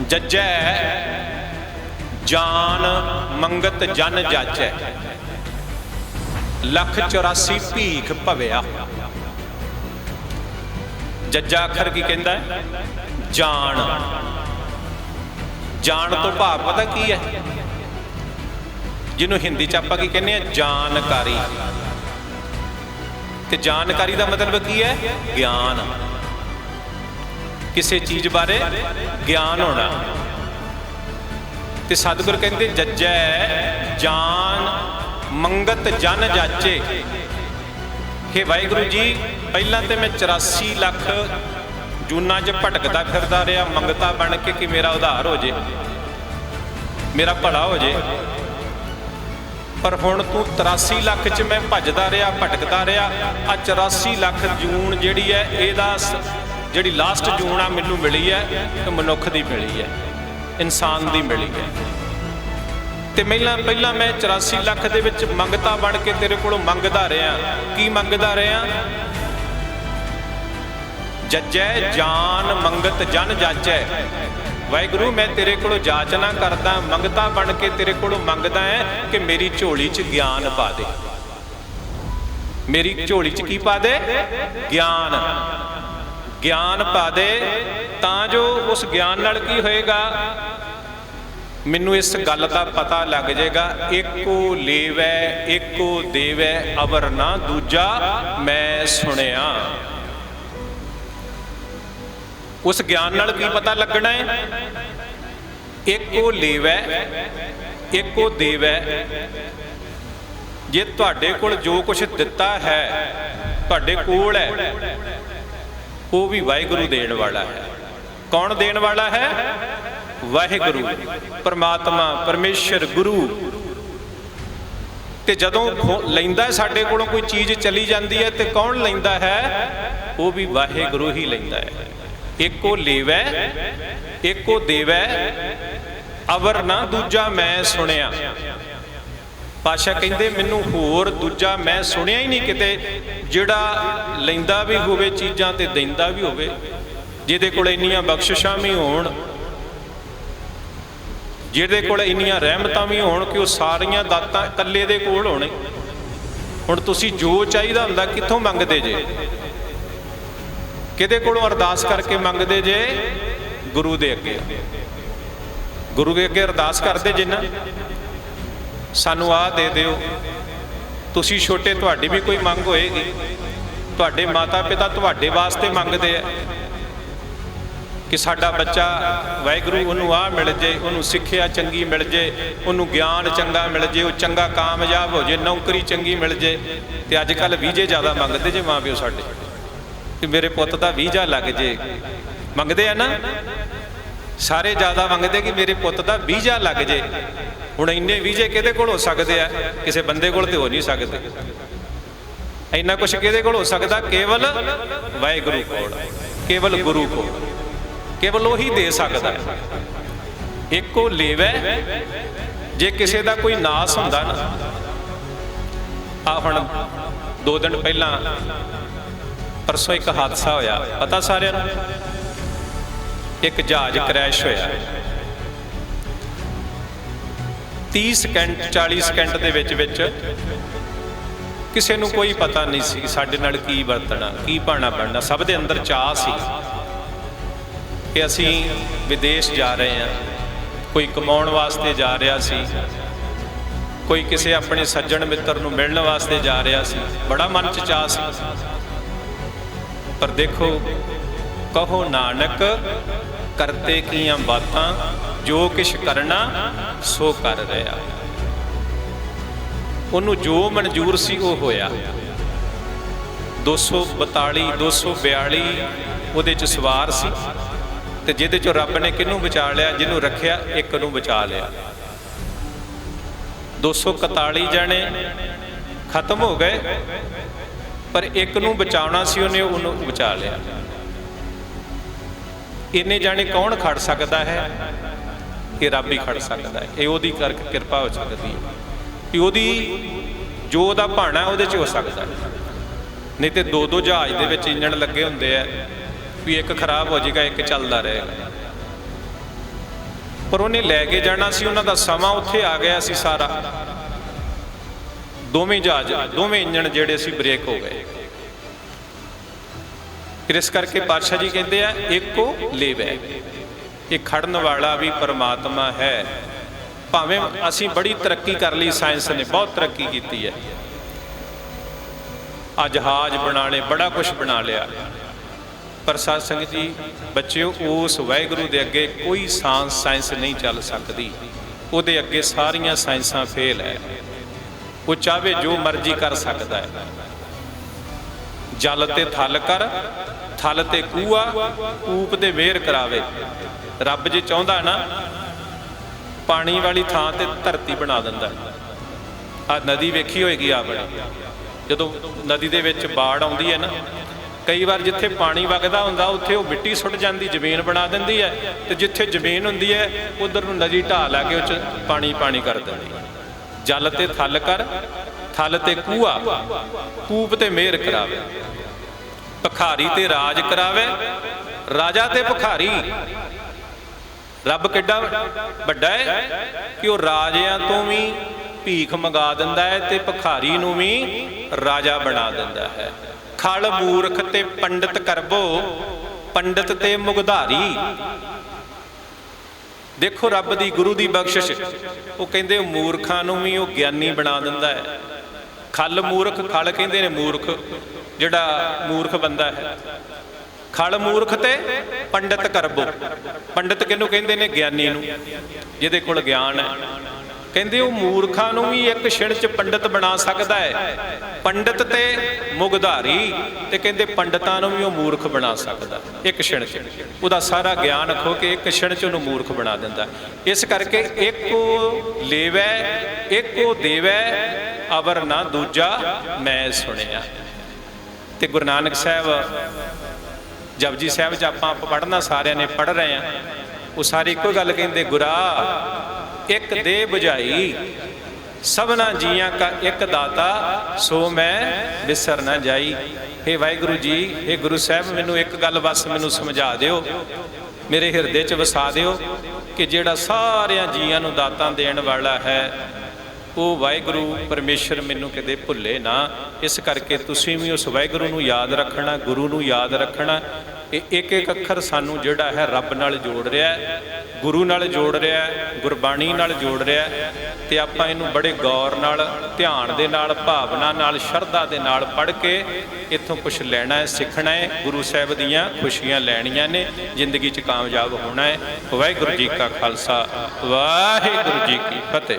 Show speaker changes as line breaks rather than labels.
ਜੱਜੈ, ਜਾਨ ਮੰਗਤ ਜਨ ਜਾਚੈ ਲੱਖ 84 ਭੀਖ ਭਵਿਆ। ਜੱਜਾ ਅੱਖਰ ਕੀ ਕਹਿੰਦਾ ਹੈ? ਜਾਣ ਜਾਣ ਤੋਂ ਭਾਵ ਪਤਾ ਕੀ ਹੈ? ਜਿਹਨੂੰ ਹਿੰਦੀ ਚ ਆਪਾਂ ਕੀ ਕਹਿੰਦੇ ਆ ਜਾਣਕਾਰੀ ਤੇ ਜਾਣਕਾਰੀ ਦਾ ਮਤਲਬ ਕੀ ਹੈ? ਗਿਆਨ। ਕਿਸੇ ਚੀਜ਼ ਬਾਰੇ ਗਿਆਨ ਹੋਣਾ। ਤੇ ਸਤਿਗੁਰ ਕਹਿੰਦੇ, ਜੱਜੈ ਜਾਨ ਮੰਗਤ ਜਨ ਜਾਚੇ। ਕਿ ਵਾਹਿਗੁਰੂ ਜੀ, ਪਹਿਲਾਂ ਤੇ ਮੈਂ 84 ਲੱਖ ਜੂਨਾਂ 'ਚ ਭਟਕਦਾ ਫਿਰਦਾ ਰਿਹਾ, ਮੰਗਤਾ ਬਣ ਕੇ ਕਿ ਮੇਰਾ ਉਧਾਰ ਹੋ ਜੇ, ਮੇਰਾ ਭਲਾ ਹੋ ਜੇ। ਪਰ ਹੁਣ ਤੂੰ 83 ਲੱਖ 'ਚ ਮੈਂ ਭੱਜਦਾ ਰਿਹਾ, ਭਟਕਦਾ ਰਿਹਾ ਆ 84 ਲੱਖ ਜੂਨ ਜਿਹੜੀ ਹੈ, ਇਹਦਾ ਜਿਹੜੀ ਲਾਸਟ ਜੂਨ ਆ ਮੈਨੂੰ ਮਿਲੀ ਹੈ ਇਹ ਮਨੁੱਖ ਦੀ ਮਿਲੀ ਹੈ, ਇਨਸਾਨ ਦੀ ਮਿਲੀ ਹੈ। ਤੇ ਪਹਿਲਾਂ ਪਹਿਲਾਂ ਮੈਂ 84 ਲੱਖ ਦੇ ਵਿੱਚ ਮੰਗਤਾ ਬਣ ਕੇ ਤੇਰੇ ਕੋਲੋਂ ਮੰਗਦਾ ਰਿਹਾ। ਕੀ ਮੰਗਦਾ ਰਿਹਾ? ਜੱਜੈ ਜਾਨ ਮੰਗਤ ਜਨ ਜਾਚੈ। ਵਾਹਿਗੁਰੂ, ਮੈਂ ਤੇਰੇ ਕੋਲੋਂ ਜਾਚਨਾ ਕਰਦਾ, ਮੰਗਤਾ ਬਣ ਕੇ ਤੇਰੇ ਕੋਲੋਂ ਮੰਗਦਾ ਹੈ ਕਿ ਮੇਰੀ ਝੋਲੀ 'ਚ ਗਿਆਨ ਪਾ ਦੇ। ਮੇਰੀ ਝੋਲੀ 'ਚ ਕੀ ਪਾ ਦੇ? ਗਿਆਨ। ਗਿਆਨ ਪਾ ਦੇ, ਤਾਂ ਜੋ ਉਸ ਗਿਆਨ ਨਾਲ ਕੀ ਹੋਏਗਾ? ਮੈਨੂੰ ਇਸ ਗੱਲ ਦਾ ਪਤਾ ਲੱਗ ਜਾਏਗਾ, ਇੱਕੋ ਲੇਵੈ, ਇੱਕੋ ਦੇਵੈ, ਅਵਰ ਨਾ ਦੂਜਾ ਮੈਂ ਸੁਣਿਆ। ਉਸ ਗਿਆਨ ਨਾਲ ਕੀ ਪਤਾ ਲੱਗਣਾ ਹੈ? ਇੱਕੋ ਲੇਵੈ, ਇੱਕੋ ਦੇਵੈ। ਜੇ ਤੁਹਾਡੇ ਕੋਲ ਜੋ ਕੁਝ ਦਿੱਤਾ ਹੈ, ਤੁਹਾਡੇ ਕੋਲ ਹੈ ਉਹ ਵੀ ਵਾਹਿਗੁਰੂ ਦੇਣ ਵਾਲਾ ਹੈ। ਕੌਣ ਦੇਣ ਵਾਲਾ ਹੈ? ਵਾਹਿਗੁਰੂ, ਪਰਮਾਤਮਾ, ਪਰਮੇਸ਼ਰ, ਗੁਰੂ। ਤੇ ਜਦੋਂ ਲੈਂਦਾ ਸਾਡੇ ਕੋਲੋਂ ਕੋਈ ਚੀਜ਼ ਚਲੀ ਜਾਂਦੀ ਹੈ ਤੇ ਕੌਣ ਲੈਂਦਾ ਹੈ? ਉਹ ਵੀ ਵਾਹਿਗੁਰੂ ਹੀ ਲੈਂਦਾ ਹੈ। ਇੱਕੋ ਲੇਵੈ, ਇੱਕੋ ਦੇਵੈ। ਅਵਰ ਨਾ ਦੂਜਾ ਮੈਂ ਸੁਣਿਆ। ਪਾਸ਼ਾ ਕਹਿੰਦੇ ਮੈਨੂੰ ਹੋਰ, ਦੂਜਾ ਮੈਂ ਸੁਣਿਆ ਹੀ ਨਹੀਂ ਕਿਤੇ, ਜਿਹੜਾ ਲੈਂਦਾ ਵੀ ਹੋਵੇ ਚੀਜ਼ਾਂ ਤੇ ਦਿੰਦਾ ਵੀ ਹੋਵੇ, ਜਿਹਦੇ ਕੋਲ ਇੰਨੀਆਂ ਬਖਸ਼ਿਸ਼ਾਂ ਵੀ ਹੋਣ, ਜਿਹਦੇ ਕੋਲ ਇੰਨੀਆਂ ਰਹਿਮਤਾਂ ਵੀ ਹੋਣ ਕਿ ਉਹ ਸਾਰੀਆਂ ਦਾਤਾਂ ਇਕੱਲੇ ਦੇ ਕੋਲ ਹੋਣੇ। ਹੁਣ ਤੁਸੀਂ ਜੋ ਚਾਹੀਦਾ ਹੁੰਦਾ, ਕਿੱਥੋਂ ਮੰਗਦੇ ਜੇ? ਕਿਹਦੇ ਕੋਲੋਂ ਅਰਦਾਸ ਕਰਕੇ ਮੰਗਦੇ ਜੇ? ਗੁਰੂ ਦੇ ਅੱਗੇ। ਗੁਰੂ ਦੇ ਅੱਗੇ ਅਰਦਾਸ ਕਰਦੇ ਜਿੰਨਾ? ਸਾਨੂੰ ਆਹ ਦੇ ਦਿਓ। ਤੁਸੀਂ ਛੋਟੇ, ਤੁਹਾਡੀ ਵੀ ਕੋਈ ਮੰਗ ਹੋਏਗੀ। ਤੁਹਾਡੇ ਮਾਤਾ ਪਿਤਾ ਤੁਹਾਡੇ ਵਾਸਤੇ ਮੰਗਦੇ ਆ। ਕਿ ਸਾਡਾ ਬੱਚਾ ਵਾਹਿਗੁਰੂ, ਉਹਨੂੰ ਆਹ ਮਿਲ ਜੇ, ਉਹਨੂੰ ਸਿੱਖਿਆ ਚੰਗੀ ਮਿਲ ਜੇ, ਉਹਨੂੰ ਗਿਆਨ ਚੰਗਾ ਮਿਲ ਜੇ, ਉਹ ਚੰਗਾ ਕਾਮਯਾਬ ਹੋ ਜੇ, ਨੌਕਰੀ ਚੰਗੀ ਮਿਲ ਜੇ। ਤੇ ਅੱਜ ਕੱਲ ਵੀਜ਼ੇ ਜ਼ਿਆਦਾ ਮੰਗਦੇ ਜੇ ਮਾਂ ਪਿਓ ਸਾਡੇ। ਕਿ ਮੇਰੇ ਪੁੱਤ ਦਾ ਵੀਜ਼ਾ ਲੱਗ ਜੇ। ਮੰਗਦੇ ਆ ਨਾ? ਸਾਰੇ ਜ਼ਿਆਦਾ ਮੰਗਦੇ ਕਿ ਮੇਰੇ ਪੁੱਤ ਦਾ ਵੀਜ਼ਾ ਲੱਗ ਜੇ। ਹੁਣ ਇੰਨੇ ਵੀਜ਼ੇ ਕਿਹਦੇ ਕੋਲ ਹੋ ਸਕਦੇ ਆ? ਕਿਸੇ ਬੰਦੇ ਕੋਲ ਤੇ ਹੋ ਨਹੀਂ ਸਕਦੇ। ਇੰਨਾ ਕੁਝ ਕਿਹਦੇ ਕੋਲ ਹੋ ਸਕਦਾ? ਕੇਵਲ ਵਾਹਿਗੁਰੂ ਕੋਲ, ਕੇਵਲ ਗੁਰੂ ਕੋਲ। ਕੇਵਲ ਉਹੀ ਦੇ ਸਕਦਾ। ਹੈ ਇੱਕੋ ਲੇਵੈ। ਜੇ ਕਿਸੇ ਦਾ ਕੋਈ ਨਾਸ ਹੁੰਦਾ ਨਾ, ਆ ਹੁਣ ਦੋ ਦਿਨ ਪਹਿਲਾਂ ਪਰਸੋਂ ਇੱਕ ਹਾਦਸਾ ਹੋਇਆ। ਪਤਾ ਸਾਰਿਆਂ ਨੂੰ? ਇੱਕ ਜਹਾਜ਼ ਕ੍ਰੈਸ਼ ਹੋਇਆ। 30 ਸਕਿੰਟ 40 ਸਕਿੰਟ ਦੇ ਵਿੱਚ ਵਿੱਚ ਕਿਸੇ ਨੂੰ ਕੋਈ ਪਤਾ ਨਹੀਂ ਸੀ ਸਾਡੇ ਨਾਲ ਕੀ ਵਰਤਣਾ, ਕੀ ਪਾਣਾ ਬਣਨਾ। ਸਭ ਦੇ ਅੰਦਰ ਚਾਹ ਸੀ ਕਿ ਅਸੀਂ ਵਿਦੇਸ਼ ਜਾ ਰਹੇ ਹਾਂ। ਕੋਈ ਕਮਾਉਣ ਵਾਸਤੇ ਜਾ ਰਿਹਾ ਸੀ। ਕੋਈ ਕਿਸੇ ਆਪਣੇ ਸੱਜਣ ਮਿੱਤਰ ਨੂੰ ਮਿਲਣ ਵਾਸਤੇ ਜਾ ਰਿਹਾ ਸੀ। ਬੜਾ ਮਨ ਚ ਚਾਹ ਸੀ। ਪਰ ਦੇਖੋ ਕਹੋ ਨਾਨਕ, ਕਰਤੇ ਕੀਆਂ ਬਾਤਾਂ, ਜੋ ਕਿਛ ਕਰਨਾ, ਸੋ ਕਰ ਰਿਹਾ। ਉਹਨੂੰ ਜੋ ਮਨਜ਼ੂਰ ਸੀ ਉਹ ਹੋਇਆ। 242 242 ਉਹਦੇ ਚ ਸਵਾਰ ਸੀ ਤੇ ਜਿਹਦੇ ਚੋਂ ਰੱਬ ਨੇ ਕਿਹਨੂੰ ਬਚਾ ਲਿਆ, ਜਿਹਨੂੰ ਰੱਖਿਆ, ਇੱਕ ਨੂੰ ਬਚਾ ਲਿਆ। 241 ਜਣੇ ਖਤਮ ਹੋ ਗਏ, ਪਰ ਇੱਕ ਨੂੰ ਬਚਾਉਣਾ ਸੀ ਉਹਨੇ, ਉਹਨੂੰ ਬਚਾ ਲਿਆ। ਇੰਨੇ ਜਾਣੇ ਕੌਣ ਖੜ ਸਕਦਾ ਹੈ? ਇਹ ਰੱਬ ਹੀ ਖੜ ਸਕਦਾ ਹੈ। ਇਹ ਉਹਦੀ ਕਰਕੇ ਕਿਰਪਾ ਹੋ ਸਕਦੀ ਹੈ। ਕਿ ਉਹਦੀ ਜੋ ਉਹਦਾ ਭਾਣਾ ਉਹਦੇ 'ਚ ਹੋ ਸਕਦਾ ਨਹੀਂ ਤੇ ਦੋ ਦੋ ਜਹਾਜ਼ ਦੇ ਵਿੱਚ ਇੰਜਣ ਲੱਗੇ ਹੁੰਦੇ ਆ, ਵੀ ਇੱਕ ਖਰਾਬ ਹੋ ਜਾਏਗਾ, ਇੱਕ ਚੱਲਦਾ ਰਹੇਗਾ। ਪਰ ਉਹਨੇ ਲੈ ਕੇ ਜਾਣਾ ਸੀ, ਉਹਨਾਂ ਦਾ ਸਮਾਂ ਉੱਥੇ ਆ ਗਿਆ ਸੀ ਸਾਰਾ। ਦੋਵੇਂ ਜਹਾਜ਼, ਦੋਵੇਂ ਇੰਜਣ ਜਿਹੜੇ ਸੀ ਬ੍ਰੇਕ ਹੋ ਗਏ। ਫਿਰ ਇਸ ਕਰਕੇ ਪਾਤਸ਼ਾਹ ਜੀ ਕਹਿੰਦੇ ਆ, ਇੱਕੋ ਲੇਵੈ ਇਹ ਖੜਨ ਵਾਲਾ ਵੀ ਪਰਮਾਤਮਾ ਹੈ। ਭਾਵੇਂ ਅਸੀਂ ਬੜੀ ਤਰੱਕੀ ਕਰ ਲਈ, ਸਾਇੰਸ ਨੇ ਬਹੁਤ ਤਰੱਕੀ ਕੀਤੀ ਹੈ। ਆ ਜਹਾਜ਼ ਲਏ, ਬੜਾ ਕੁਝ ਬਣਾ ਲਿਆ। ਪਰ ਸਾਧ ਸੰਗਤ ਜੀ, ਬੱਚਿਓ, ਉਸ ਵਾਹਿਗੁਰੂ ਦੇ ਅੱਗੇ ਕੋਈ ਸਾਇੰਸ ਸਾਇੰਸ ਨਹੀਂ ਚੱਲ ਸਕਦੀ। ਉਹਦੇ ਅੱਗੇ ਸਾਰੀਆਂ ਸਾਇੰਸਾਂ ਫੇਲ ਹੈ। ਉਹ ਚਾਹੇ ਜੋ ਮਰਜ਼ੀ ਕਰ ਸਕਦਾ ਹੈ। ਜਲ ਤੇ ਥਲ ਕਰ, ਥਲ ਤੇ ਕੂਆ, ਕੂਪ ਤੇ ਵੇਰ ਕਰਾਵੇ। ਰੱਬ ਜੇ ਚਾਹੁੰਦਾ ਨਾ, ਪਾਣੀ ਵਾਲੀ ਥਾਂ ਤੇ ਧਰਤੀ ਬਣਾ ਦਿੰਦਾ। ਆ ਨਦੀ ਵੇਖੀ ਹੋਏਗੀ ਆ ਜਦੋਂ ਨਦੀ ਦੇ ਵਿੱਚ ਬਾੜ ਆਉਂਦੀ ਹੈ ਨਾ, ਕਈ ਵਾਰ ਜਿੱਥੇ ਪਾਣੀ ਵਗਦਾ ਹੁੰਦਾ, ਉੱਥੇ ਉਹ ਮਿੱਟੀ ਸੁੱਟ ਜਾਂਦੀ, ਜ਼ਮੀਨ ਬਣਾ ਦਿੰਦੀ ਹੈ ਤੇ ਜਿੱਥੇ ਜ਼ਮੀਨ ਹੁੰਦੀ ਹੈ, ਉਧਰ ਨੂੰ ਨਦੀ ਢਾਹ ਲਾ ਕੇ ਉਹ ਚ ਪਾਣੀ ਪਾਣੀ ਕਰ ਦਿੰਦੀ ਜਲ ਤੇ ਥਲ ਕਰ ਥਲ ਤੇ ਕੂਆ, ਕੂਪ ਤੇ ਮਿਹਰ ਕਰਾਵੇ। ਭਖਾਰੀ ਤੇ ਰਾਜ ਕਰਾਵੇ, ਰਾਜਾ ਤੇ ਭਖਾਰੀ। ਰੱਬ ਕਿੱਡਾ ਵੱਡਾ ਹੈ ਕਿ ਉਹ ਰਾਜਿਆਂ ਤੋਂ ਵੀ ਭੀਖ ਮੰਗਾ ਦਿੰਦਾ ਹੈ ਤੇ ਭਖਾਰੀ ਨੂੰ ਵੀ ਰਾਜਾ ਬਣਾ ਦਿੰਦਾ ਹੈ। ਖਲ ਮੂਰਖ ਤੇ ਪੰਡਿਤ ਕਰਬੋ, ਪੰਡਤ ਤੇ ਮੁਗਧਾਰੀ। ਦੇਖੋ ਰੱਬ ਦੀ ਗੁਰੂ ਦੀ ਬਖਸ਼ਿਸ਼, ਉਹ ਕਹਿੰਦੇ ਮੂਰਖਾਂ ਨੂੰ ਵੀ ਉਹ ਗਿਆਨੀ ਬਣਾ ਦਿੰਦਾ ਹੈ। ਖਲ ਮੂਰਖ ਖਲ ਕਹਿੰਦੇ ਨੇ ਮੂਰਖ, ਜਿਹੜਾ ਮੂਰਖ ਬੰਦਾ ਹੈ। ਖਲ ਮੂਰਖ ਤੇ ਪੰਡਿਤ ਕਰਬੋ। ਪੰਡਿਤ ਕਿਹਨੂੰ ਕਹਿੰਦੇ ਨੇ? ਗਿਆਨੀ ਨੂੰ। ਜਿਹਦੇ ਕੋਲ ਗਿਆਨ ਹੈ। ਕਹਿੰਦੇ ਉਹ ਮੂਰਖਾਂ ਨੂੰ ਵੀ ਇੱਕ ਛਿਣ ਚ ਪੰਡਿਤ ਬਣਾ ਸਕਦਾ ਹੈ। ਪੰਡਿਤ ਤੇ ਮੁਗਧਾਰੀ ਤੇ ਕਹਿੰਦੇ ਪੰਡਤਾਂ ਨੂੰ ਵੀ ਉਹ ਮੂਰਖ ਬਣਾ ਸਕਦਾ। ਇੱਕ ਛਿਣ ਚ। ਉਹਦਾ ਸਾਰਾ ਗਿਆਨ ਖੋ ਕੇ ਇੱਕ ਛਿਣ ਚ ਉਹਨੂੰ ਮੂਰਖ ਬਣਾ ਦਿੰਦਾ। ਇਸ ਕਰਕੇ ਇੱਕੋ ਲੇਵੈ, ਇੱਕੋ ਦੇਵੈ ਅਵਰ ਨਾ ਦੂਜਾ ਮੈਂ ਸੁਣਿਆ। ਤੇ ਗੁਰੂ ਨਾਨਕ ਸਾਹਿਬ, ਜਪਜੀ ਸਾਹਿਬ ਚ ਆਪਾਂ ਪੜਨਾ ਸਾਰਿਆਂ ਨੇ ਪੜ ਰਹੇ ਆ ਉਹ ਸਾਰੇ ਇੱਕੋ ਗੱਲ ਕਹਿੰਦੇ, ਗੁਰਾ, ਇੱਕ ਦੇ ਬੁਝਾਈ, ਸਭਨਾ ਜੀਆਂ ਕਾ ਇੱਕ ਦਾਤਾ, ਸੋ ਮੈਂ ਵਿਸਰ ਨਾ ਜਾਈ। हे ਵਾਹਿਗੁਰੂ ਜੀ हे ਗੁਰੂ ਸਾਹਿਬ, ਮੈਨੂੰ ਇੱਕ ਗੱਲ ਬਸ ਮੈਨੂੰ ਸਮਝਾ ਦਿਓ। ਮੇਰੇ ਹਿਰਦੇ 'ਚ ਵਸਾ ਦਿਓ ਕਿ ਜਿਹੜਾ ਸਾਰਿਆਂ ਜੀਆਂ ਨੂੰ ਦਾਤਾਂ ਦੇਣ ਵਾਲਾ ਹੈ ਉਹ ਵਾਹਿਗੁਰੂ, ਪਰਮੇਸ਼ਰ ਮੈਨੂੰ ਕਦੇ ਭੁੱਲੇ ਨਾ। ਇਸ ਕਰਕੇ ਤੁਸੀਂ ਵੀ ਉਸ ਵਾਹਿਗੁਰੂ ਨੂੰ ਯਾਦ ਰੱਖਣਾ, ਗੁਰੂ ਨੂੰ ਯਾਦ ਰੱਖਣਾ। ਇਹ ਇੱਕ ਇੱਕ ਅੱਖਰ ਸਾਨੂੰ ਜਿਹੜਾ ਹੈ ਰੱਬ ਨਾਲ ਜੋੜ ਰਿਹਾ ਹੈ, ਗੁਰੂ ਨਾਲ ਜੋੜ ਰਿਹਾ ਹੈ, ਗੁਰਬਾਣੀ ਨਾਲ ਜੋੜ ਰਿਹਾ ਹੈ। ਤੇ ਆਪਾਂ ਇਹਨੂੰ ਬੜੇ ਗੌਰ ਨਾਲ, ਧਿਆਨ ਦੇ ਨਾਲ, ਭਾਵਨਾ ਨਾਲ, ਸ਼ਰਧਾ ਦੇ ਨਾਲ ਪੜ੍ਹ ਕੇ ਇੱਥੋਂ ਕੁਝ ਲੈਣਾ ਹੈ, ਸਿੱਖਣਾ ਹੈ। ਗੁਰੂ ਸਾਹਿਬ ਦੀਆਂ ਖੁਸ਼ੀਆਂ ਲੈਣੀਆਂ ਨੇ, ਜ਼ਿੰਦਗੀ 'ਚ ਕਾਮਯਾਬ ਹੋਣਾ ਹੈ। ਵਾਹਿਗੁਰੂ ਜੀ ਕਾ ਖਾਲਸਾ, ਵਾਹਿਗੁਰੂ ਜੀ ਕੀ ਫਤਿਹ।